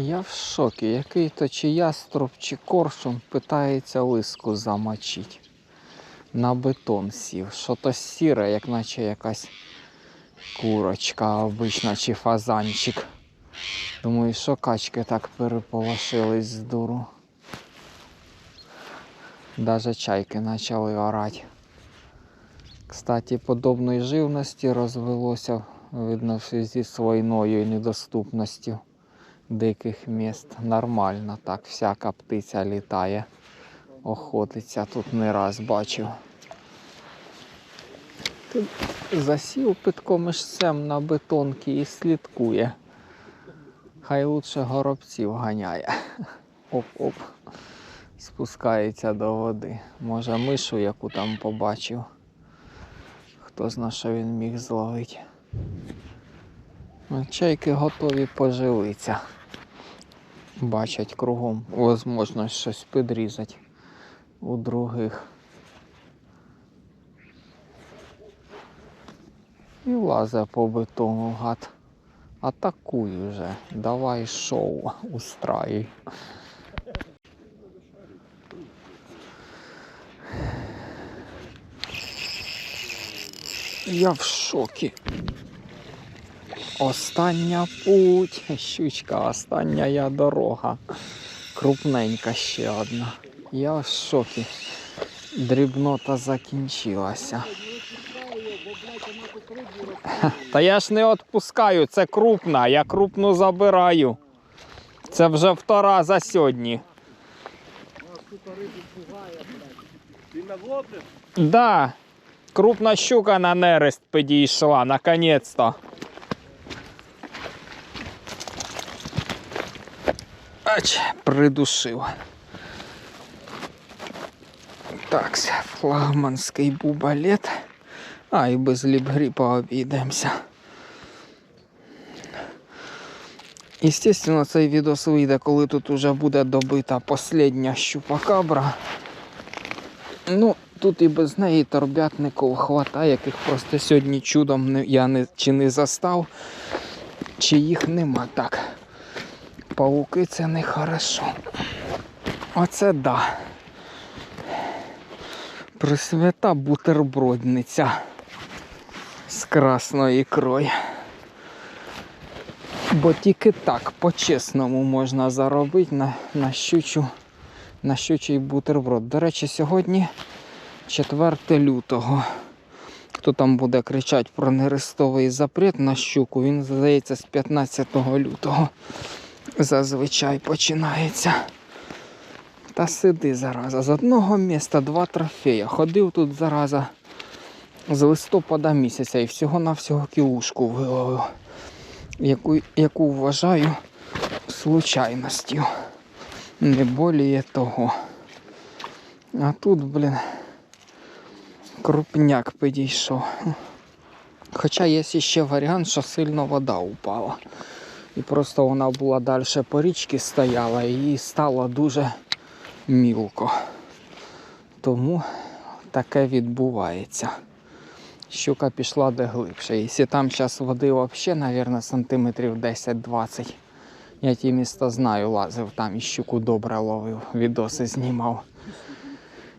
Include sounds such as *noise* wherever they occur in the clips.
Я в шокі, який то чи яструб, чи коршун питається лиску замочити. На бетон сів. Що то сіре, як наче якась курочка обична чи фазанчик. Думаю, що качки так переполошились з дуру. Даже чайки почали орати. Кстати, подобної живності розвелося, видно, в зв'язку з війною і недоступністю диких міст. Нормально так, всяка птиця літає, охотиться, тут не раз бачив. Тут засів під комишцем на бетонки і слідкує. Хай лучше горобців ганяє. *laughs* Оп-оп. Спускається до води. Може мишу, яку там побачив. Хто зна, що він міг зловити. Чайки готові поживитися. Бачать кругом можливість щось підрізати у других. І лазе по бетону гад. Атакуй уже. Давай шоу устраюй. Я в шокі. Остання путь. Щучка, остання я дорога. Крупненька ще одна. Я в шокі. Дрібнота закінчилася. Та я ж не відпускаю, це крупна, я крупну забираю. Це вже втора за сьогодні. Ти на? Да, крупна щука на нерест підійшла, наконець-то. Ач, придушив. Так, флагманський бубалет. А, і без ліпгріпа обійдемося. Естественно, цей відос вийде, коли тут уже буде добита последня щупакабра. Ну, тут і без неї торбятників хватає, яких просто сьогодні чудом я не, чи не застав, чи їх нема так. Пауки це не хорошо. Оце да. Присвята бутербродниця з красною ікрою. Бо тільки так по-чесному можна заробити на, на, щучу, на щучий бутерброд. До речі, сьогодні 4 лютого. Хто там буде кричати про нерестовий запрет на щуку, він здається з 15 лютого зазвичай починається. Та сиди зараза. З одного міста два трофея. Ходив тут зараза з листопада місяця і всього-навсього кілушку виловив, яку, яку вважаю случайністю. Не боліє того. А тут, блін, крупняк підійшов. Хоча є ще варіант, що сильно вода упала. І просто вона була далі по річці стояла і їй стало дуже мілко. Тому таке відбувається. Щука пішла де глибше. Якщо там зараз води взагалі, мабуть, сантиметрів 10-20. Я ті міста знаю, лазив там і щуку добре ловив, відоси знімав.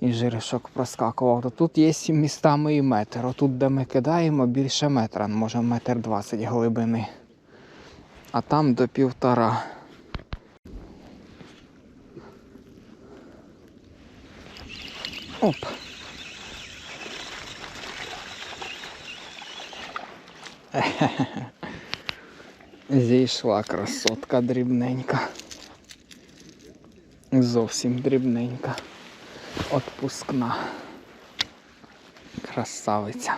І жиришок проскакував. То тут є містами і метр. Отут, де ми кидаємо, більше метра, може метр двадцять глибини. А там до півтора. Оп. *laughs* Зійшла красотка дрібненька. Зовсім дрібненька. Отпускна. Красавиця.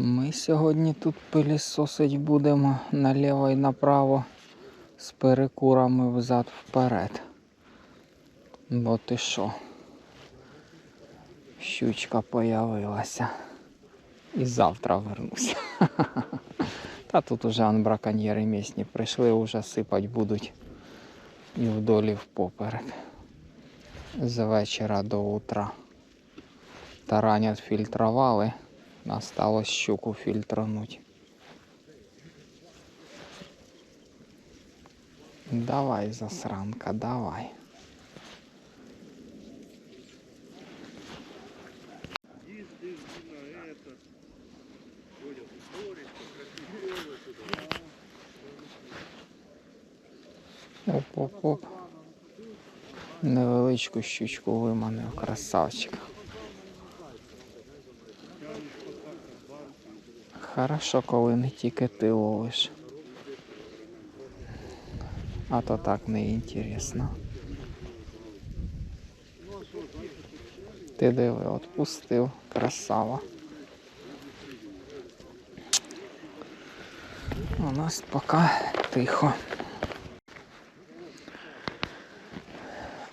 Ми сьогодні тут пилісосить будемо наліво і направо з перекурами взад вперед. Бо ти що? Щучка появилася. І завтра вернуся. *laughs* Та тут уже он браконьєри місні прийшли, вже сипать будуть і вдолі впоперек. З вечора до утра. Таранят фільтрували. Осталось щуку фільтрануть. Давай, засранка, давай. Оп-оп-оп. Невеличку щучку виманив, красавчик. Хорошо, коли не тільки ти ловиш. А то так не інтересно. Ти диви, отпустив, красава. У нас поки тихо.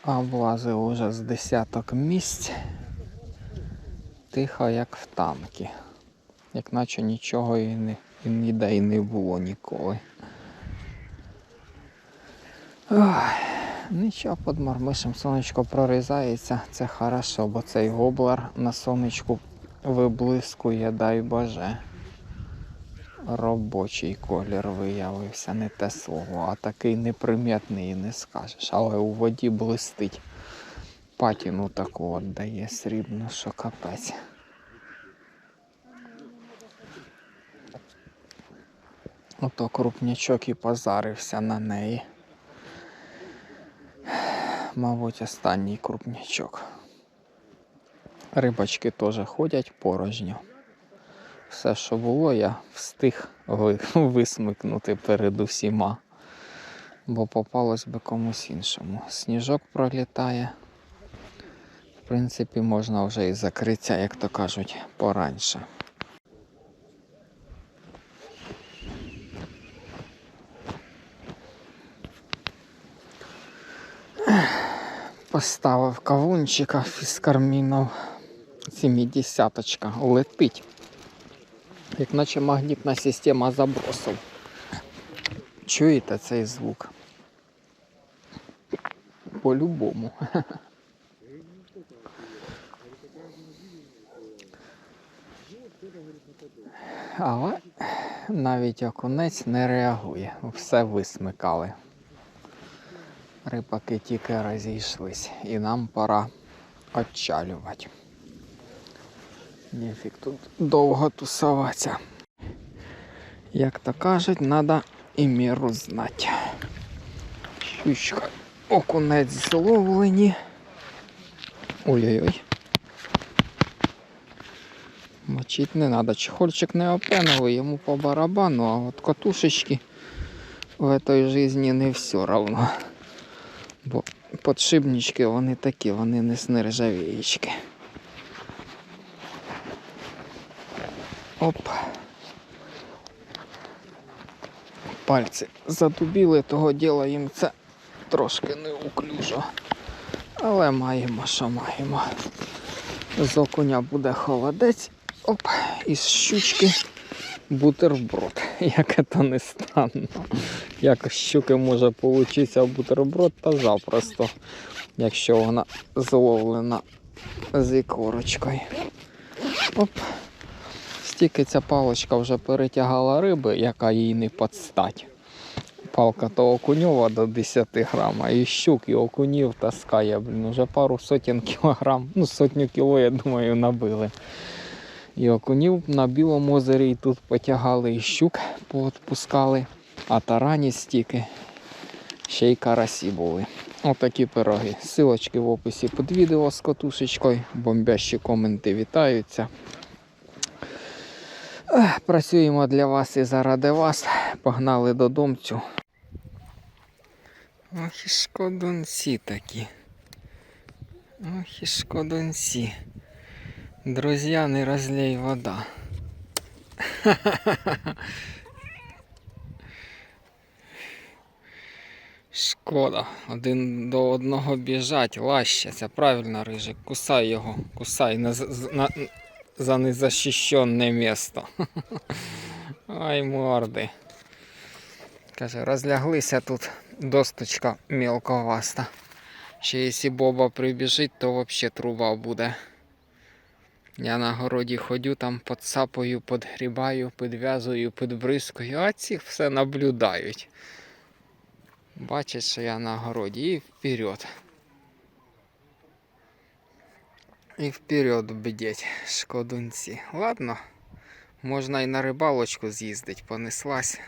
Облазив уже з десяток місць. Тихо, як в танки. Як наче нічого і, не, і ніде і не було ніколи. Ой, нічого, під мармишем сонечко прорізається, це хорошо, бо цей гоблер на сонечку виблискує, дай Боже. Робочий колір виявився, не те слово, а такий неприметний і не скажеш. Але у воді блистить. Патіну таку от дає срібну, що капець. Ото крупнячок і позарився на неї. Мабуть, останній крупнячок. Рибочки теж ходять порожньо. Все, що було, я встиг *laughs* висмикнути перед усіма. Бо попалось би комусь іншому. Сніжок пролітає. В принципі, можна вже і закриття, як то кажуть, пораньше. Поставив кавунчика фіскармінов. 70 летить. Як наче магнітна система забросів. Чуєте цей звук? По-любому. Але навіть окунець не реагує. Все висмикали. Рибаки тільки розійшлись. І нам пора отчалювати. Нефік тут довго тусуватися. Як то кажуть, треба і міру знати. Щучка, окунець зловлені. Ой-ой-ой. Мочить не треба. Чехольчик не опеновий, йому по барабану, а от катушечки в этой жизни не все равно. Бо подшипнички вони такі, вони не з. Оп. Пальці задубіли, того діла їм це трошки неуклюжо. Але маємо, що маємо. З окуня буде холодець. Оп, із щучки бутерброд. *laughs* Як це не странно. Як щуки може получитися бутерброд, та запросто, якщо вона зловлена з ікорочкою. Оп. Стільки ця паличка вже перетягала риби, яка їй не подстать. Палка то окуньова до 10 грам, а і щук, і окунів таскає, блін, уже пару сотень кілограм, ну сотню кіло, я думаю, набили. І окунів на білому озері і тут потягали, і щук поотпускали, а тарані стільки, ще й карасі були. Отакі пироги. Силочки в описі під відео з котушечкою, бомбящі коменти вітаються. Працюємо для вас і заради вас. Погнали додомцю. Ох і шкодунці такі. Ох і шкодунці. Друзья, не розлей вода. Шкода. Один до одного біжать, лащаться. Правильно, рижик. Кусай його, кусай на, на, за незащищенне місто. Ай, морди. Каже, розляглися тут досточка мелковаста. Ще якщо Боба прибіжить, то взагалі труба буде. Я на городі ходю, там подсапаю, подгрібаю, підв'язую, підбризкою, а ці все наблюдають. Бачить, що я на городі і вперед. І вперед бдеть, шкодунці. Ладно, можна і на рибалочку з'їздить, понеслась.